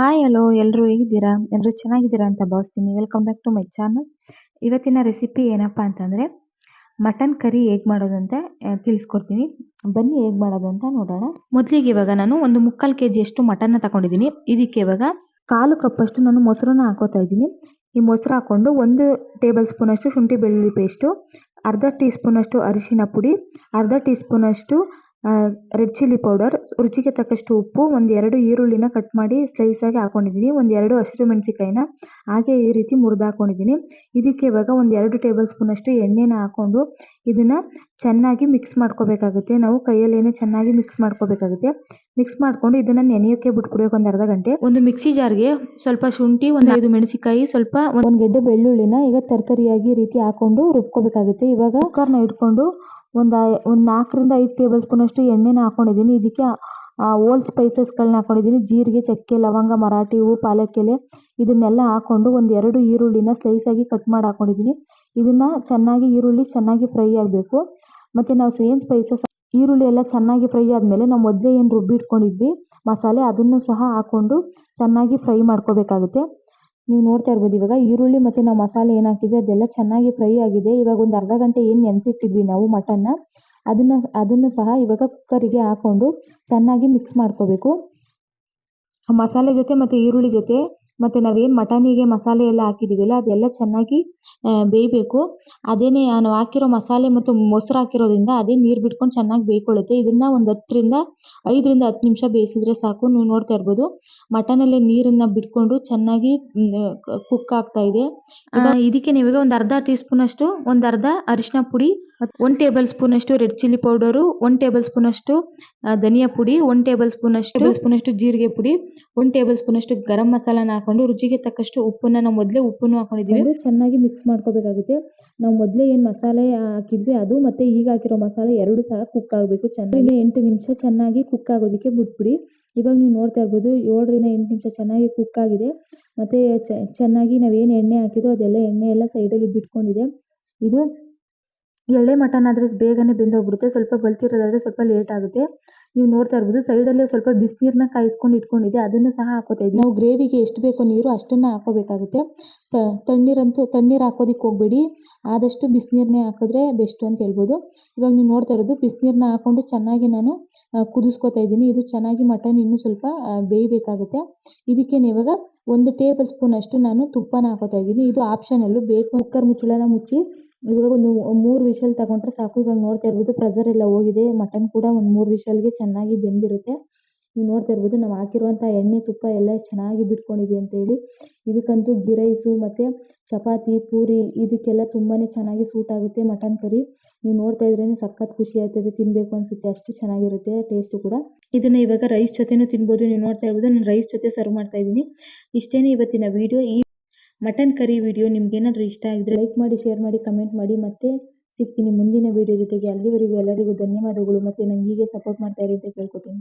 Hi hello ಎಲ್ಲರೂ ಹೇಗಿದ್ದೀರಾ? ಎಲ್ಲರೂ ಚೆನ್ನಾಗಿದ್ದೀರಾ ಅಂತ ಭಾವಿಸ್ತೀನಿ. Welcome back to my channel ಇವತ್ತಿನ ರೆಸಿಪಿ ಏನಪ್ಪ ಅಂತಂದರೆ ಮಟನ್ ಕರಿ ಹೇಗೆ ಮಾಡೋದು ಅಂತ ತಿಳಿಸ್ಕೊಡ್ತೀನಿ. ಬನ್ನಿ ಹೇಗೆ ಮಾಡೋದು ಅಂತ ನೋಡೋಣ. ಮೊದಲಿಗೆ ಇವಾಗ ನಾನು ಒಂದು ಮುಕ್ಕಾಲು ಕೆ ಜಿಯಷ್ಟು ಮಟನ್ನ ತಗೊಂಡಿದ್ದೀನಿ. ಇದಕ್ಕೆ ಇವಾಗ ಕಾಲು ಕಪ್ಪಷ್ಟು ನಾನು ಮೊಸರನ್ನ ಹಾಕೋತಾ ಇದ್ದೀನಿ. ಈ ಮೊಸರು ಹಾಕ್ಕೊಂಡು ಒಂದು ಟೇಬಲ್ ಸ್ಪೂನಷ್ಟು ಶುಂಠಿ ಬೆಳ್ಳುಳ್ಳಿ ಪೇಸ್ಟು ಅರ್ಧ ಟೀ ಸ್ಪೂನಷ್ಟು ಅರಿಶಿನ ಪುಡಿ, ಅರ್ಧ ಟೀ ಸ್ಪೂನಷ್ಟು ರೆಡ್ ಚಿಲ್ಲಿ ಪೌಡರ್ ರುಚಿಗೆ ತಕ್ಕಷ್ಟು ಉಪ್ಪು ಒಂದೆರಡು ಈರುಳ್ಳಿನ ಕಟ್ ಮಾಡಿ ಸ್ಲೈಸ್ ಆಗಿ ಹಾಕೊಂಡಿದ್ದೀನಿ. ಒಂದೆರಡು ಹಸಿರು ಮೆಣಸಿಕಾಯಿನ ಹಾಗೆ ಈ ರೀತಿ ಮುರಿದು ಹಾಕೊಂಡಿದ್ದೀನಿ. ಇದಕ್ಕೆ ಇವಾಗ ಒಂದೆರಡು ಟೇಬಲ್ ಸ್ಪೂನಷ್ಟು ಎಣ್ಣೆನ ಹಾಕೊಂಡು ಇದನ್ನ ಚೆನ್ನಾಗಿ ಮಿಕ್ಸ್ ಮಾಡ್ಕೋಬೇಕಾಗುತ್ತೆ. ನಾವು ಕೈಯಲ್ಲೇನೆ ಚೆನ್ನಾಗಿ ಮಿಕ್ಸ್ ಮಾಡ್ಕೋಬೇಕಾಗುತ್ತೆ. ಮಿಕ್ಸ್ ಮಾಡ್ಕೊಂಡು ಇದನ್ನ ನೆನೆಯೋಕೆ ಬಿಟ್ಬಿಡ್ಬೇಕು ಒಂದು ಅರ್ಧ ಗಂಟೆ. ಒಂದು ಮಿಕ್ಸಿ ಜಾರ್ಗೆ ಸ್ವಲ್ಪ ಶುಂಠಿ, ಒಂದು ಐದು ಮೆಣಸಿಕಾಯಿ ಸ್ವಲ್ಪ ಒಂದು ಗೆಡ್ಡೆ ಬೆಳ್ಳುಳ್ಳಿನ ಈಗ ತರ್ತರಿಯಾಗಿ ರೀತಿ ಹಾಕೊಂಡು ರುಬ್ಕೋಬೇಕಾಗುತ್ತೆ. ಇವಾಗ ಕುಕ್ಕರ್ನ ಇಟ್ಕೊಂಡು ಒಂದು ಒಂದು ನಾಲ್ಕರಿಂದ ಐದು ಟೇಬಲ್ ಸ್ಪೂನಷ್ಟು ಎಣ್ಣೆನ ಹಾಕೊಂಡಿದ್ದೀನಿ. ಇದಕ್ಕೆ ಓಲ್ ಸ್ಪೈಸಸ್ಗಳನ್ನ ಹಾಕೊಂಡಿದ್ದೀನಿ. ಜೀರಿಗೆ, ಚಕ್ಕೆ, ಲವಂಗ, ಮರಾಠಿ ಹೂವು ಪಾಲಕ್ ಎಲೆ ಇದನ್ನೆಲ್ಲ ಹಾಕೊಂಡು ಒಂದೆರಡು ಎರಡು ಈರುಳ್ಳಿನ ಸ್ಲೈಸ್ ಆಗಿ ಕಟ್ ಮಾಡಿ ಹಾಕೊಂಡಿದ್ದೀನಿ. ಇದನ್ನ ಚೆನ್ನಾಗಿ ಈರುಳ್ಳಿ ಚೆನ್ನಾಗಿ ಫ್ರೈ ಆಗಬೇಕು. ಮತ್ತು ನಾವು ಏನು ಸ್ಪೈಸಸ್ ಈರುಳ್ಳಿ ಎಲ್ಲ ಚೆನ್ನಾಗಿ ಫ್ರೈ ಆದಮೇಲೆ ನಾವು ಮೊದಲೇ ಏನು ರುಬ್ಬಿಟ್ಕೊಂಡಿದ್ವಿ ಮಸಾಲೆ ಅದನ್ನು ಸಹ ಹಾಕೊಂಡು ಚೆನ್ನಾಗಿ ಫ್ರೈ ಮಾಡ್ಕೋಬೇಕಾಗುತ್ತೆ. ನೀವು ನೋಡ್ತಾ ಇರ್ಬೋದು, ಇವಾಗ ಈರುಳ್ಳಿ ಮತ್ತು ನಾವು ಮಸಾಲೆ ಏನು ಅದೆಲ್ಲ ಚೆನ್ನಾಗಿ ಫ್ರೈ ಆಗಿದೆ. ಇವಾಗ ಒಂದು ಅರ್ಧ ಗಂಟೆ ಏನು ನೆನೆಸಿಟ್ಟಿದ್ವಿ ನಾವು ಮಟನ್ನ ಅದನ್ನು ಅದನ್ನು ಸಹ ಇವಾಗ ಕುಕ್ಕರಿಗೆ ಹಾಕ್ಕೊಂಡು ಚೆನ್ನಾಗಿ ಮಿಕ್ಸ್ ಮಾಡ್ಕೋಬೇಕು. ಮಸಾಲೆ ಜೊತೆ ಮತ್ತು ಈರುಳ್ಳಿ ಜೊತೆ ಮತ್ತು ನಾವೇನು ಮಟನಿಗೆ ಮಸಾಲೆ ಎಲ್ಲ ಹಾಕಿದ್ದೀವಲ್ಲ ಅದೆಲ್ಲ ಚೆನ್ನಾಗಿ ಬೇಯಬೇಕು. ಅದೇನೇ ನಾವು ಹಾಕಿರೋ ಮಸಾಲೆ ಮತ್ತು ಮೊಸರು ಹಾಕಿರೋದ್ರಿಂದ ಅದೇ ನೀರು ಬಿಟ್ಕೊಂಡು ಚೆನ್ನಾಗಿ ಬೇಯ್ಕೊಳ್ಳುತ್ತೆ. ಇದನ್ನು ಒಂದು ಹತ್ತರಿಂದ ಐದರಿಂದ ಹತ್ತು ನಿಮಿಷ ಬೇಯಿಸಿದ್ರೆ ಸಾಕು. ನೀವು ನೋಡ್ತಾ ಇರ್ಬೋದು ಮಟನಲ್ಲೇ ನೀರನ್ನು ಬಿಟ್ಕೊಂಡು ಚೆನ್ನಾಗಿ ಕುಕ್ ಆಗ್ತಾ ಇದೆ. ಇದಕ್ಕೆ ನೀವೀಗ ಒಂದು ಅರ್ಧ ಟೀ ಸ್ಪೂನಷ್ಟು ಒಂದು ಅರ್ಧ ಅರಿಶಿನ ಪುಡಿ ಒಂದು ಟೇಬಲ್ ಸ್ಪೂನಷ್ಟು ರೆಡ್ ಚಿಲ್ಲಿ ಪೌಡರು ಒಂದು ಟೇಬಲ್ ಸ್ಪೂನಷ್ಟು ಧನಿಯಾ ಪುಡಿ ಒಂದು ಟೇಬಲ್ ಸ್ಪೂನಷ್ಟು ಸ್ಪೂನಷ್ಟು ಜೀರಿಗೆ ಪುಡಿ ಒಂದು ಟೇಬಲ್ ಸ್ಪೂನಷ್ಟು ಗರಂ ಮಸಾಲಾನ ಹಾಕೊಂಡು ರುಚಿಗೆ ತಕ್ಕಷ್ಟು ಉಪ್ಪನ್ನ ನಾವು ಮೊದಲೇ ಉಪ್ಪನ್ನು ಹಾಕೊಂಡಿದ್ದೀವಿ. ಚೆನ್ನಾಗಿ ಮಿಕ್ಸ್ ಮಾಡ್ಕೋಬೇಕಾಗುತ್ತೆ. ನಾವು ಮೊದಲೇ ಏನು ಮಸಾಲೆ ಹಾಕಿದ್ವಿ, ಅದು ಮತ್ತೆ ಈಗ ಹಾಕಿರೋ ಮಸಾಲೆ ಎರಡು ಸಹ ಕುಕ್ ಆಗಬೇಕು. ಚೆನ್ನಾಗಿ ಎಂಟು ನಿಮಿಷ ಚೆನ್ನಾಗಿ ಕುಕ್ ಆಗೋದಕ್ಕೆ ಬಿಟ್ಬಿಡಿ. ಇವಾಗ ನೀವು ನೋಡ್ತಾ ಇರ್ಬೋದು, ಏಳರಿಂದ ಎಂಟು ನಿಮಿಷ ಚೆನ್ನಾಗಿ ಕುಕ್ ಆಗಿದೆ. ಮತ್ತೆ ಚೆನ್ನಾಗಿ ನಾವೇನು ಎಣ್ಣೆ ಹಾಕಿದೋ ಅದೆಲ್ಲ ಎಣ್ಣೆ ಎಲ್ಲ ಸೈಡಲ್ಲಿ ಬಿಟ್ಕೊಂಡಿದೆ. ಇದು ಎಳೆ ಮಟನ್ ಆದರೆ ಬೇಗನೆ ಬೆಂದೋಗ್ಬಿಡುತ್ತೆ. ಸ್ವಲ್ಪ ಬಲ್ತಿರೋದಾದರೆ ಸ್ವಲ್ಪ ಲೇಟ್ ಆಗುತ್ತೆ. ನೀವು ನೋಡ್ತಾ ಇರ್ಬೋದು, ಸೈಡಲ್ಲೇ ಸ್ವಲ್ಪ ಬಿಸಿನೀರನ್ನ ಕಾಯಿಸ್ಕೊಂಡು ಇಟ್ಕೊಂಡಿದ್ದೆ, ಅದನ್ನು ಸಹ ಹಾಕೋತಾ ಇದ್ದೀನಿ. ನಾವು ಗ್ರೇವಿಗೆ ಎಷ್ಟು ಬೇಕೋ ನೀರು ಅಷ್ಟನ್ನ ಹಾಕೋಬೇಕಾಗುತ್ತೆ. ತಣ್ಣೀರಂತೂ, ತಣ್ಣೀರು ಹಾಕೋದಿಕ್ಕೆ ಹೋಗಬೇಡಿ. ಆದಷ್ಟು ಬಿಸಿನೀರನ್ನೇ ಹಾಕಿದ್ರೆ ಬೆಸ್ಟ್ ಅಂತ ಹೇಳ್ಬೋದು. ಇವಾಗ ನೀವು ನೋಡ್ತಾ ಇರೋದು ಬಿಸಿನೀರನ್ನ ಹಾಕೊಂಡು ಚೆನ್ನಾಗಿ ನಾನು ಕುದಿಸ್ಕೊತಾ ಇದ್ದೀನಿ. ಇದು ಚೆನ್ನಾಗಿ ಮಟನ್ ಇನ್ನೂ ಸ್ವಲ್ಪ ಬೇಯಬೇಕಾಗುತ್ತೆ. ಇದಕ್ಕೆ ಇವಾಗ ಒಂದು ಟೇಬಲ್ ಸ್ಪೂನ್ ಅಷ್ಟು ನಾನು ತುಪ್ಪನ ಹಾಕೋತಾ ಇದ್ದೀನಿ. ಇದು ಆಪ್ಷನಲ್ಲು, ಬೇಕು. ಕುಕ್ಕರ್ ಮುಚ್ಚಳನ ಮುಚ್ಚಿ ಇವಾಗ ಒಂದು ಮೂರು ವಿಶಲ್ ತಗೊಂಡ್ರೆ ಸಾಕು, ಇವಾಗ ನೋಡ್ತಾ ಇರ್ಬೋದು ಪ್ರೆಷರ್ ಎಲ್ಲ ಹೋಗಿದೆ ಮಟನ್ ಕೂಡ ಒಂದು ಮೂರು ವಿಷಲ್ಗೆ ಚೆನ್ನಾಗಿ ಬೆಂದಿರುತ್ತೆ. ನೀವು ನೋಡ್ತಾ ಇರ್ಬೋದು ನಾವು ಹಾಕಿರುವಂತ ಎಣ್ಣೆ, ತುಪ್ಪ ಎಲ್ಲ ಚೆನ್ನಾಗಿ ಬಿಟ್ಕೊಂಡಿದೆ ಅಂತ ಹೇಳಿ. ಇದಕ್ಕಂತೂ ಗೀ ರೈಸು ಮತ್ತು ಚಪಾತಿ, ಪೂರಿ ಇದಕ್ಕೆಲ್ಲ ತುಂಬಾನೇ ಚೆನ್ನಾಗಿ ಸೂಟ್ ಆಗುತ್ತೆ ಮಟನ್ ಕರಿ ನೀವು ನೋಡ್ತಾ ಇದ್ರೇ ಸಖತ್ ಖುಷಿ ಆಗ್ತದೆ, ತಿನ್ಬೇಕು ಅನ್ಸುತ್ತೆ, ಅಷ್ಟು ಚೆನ್ನಾಗಿರುತ್ತೆ ಟೇಸ್ಟು ಕೂಡ. ಇದನ್ನ ಇವಾಗ ರೈಸ್ ಜೊತೆನೂ ತಿನ್ಬೋದು, ನೀವು ನೋಡ್ತಾ ಇರ್ಬೋದು, ನಾನು ರೈಸ್ ಜೊತೆ ಸರ್ವ್ ಮಾಡ್ತಾ ಇದ್ದೀನಿ. ಇಷ್ಟೇನೆ ಇವತ್ತಿನ ವಿಡಿಯೋ ಈ ಮಟನ್ ಕರಿ ವಿಡಿಯೋ ನಿಮ್ಗೇನಾದರೂ ಇಷ್ಟ ಆಗಿದ್ರೆ ಲೈಕ್ ಮಾಡಿ ಶೇರ್ ಮಾಡಿ ಕಮೆಂಟ್ ಮಾಡಿ ಮತ್ತೆ ಸಿಗ್ತೀನಿ ಮುಂದಿನ ವಿಡಿಯೋ ಜೊತೆಗೆ. ಅಲ್ಲಿವರೆಗೂ ಎಲ್ಲರಿಗೂ ಧನ್ಯವಾದಗಳು ಮತ್ತು ನಂಗೆ ಹೀಗೆ ಸಪೋರ್ಟ್ ಮಾಡ್ತಾ ಇರಿ ಅಂತ ಕೇಳ್ಕೊತೀನಿ.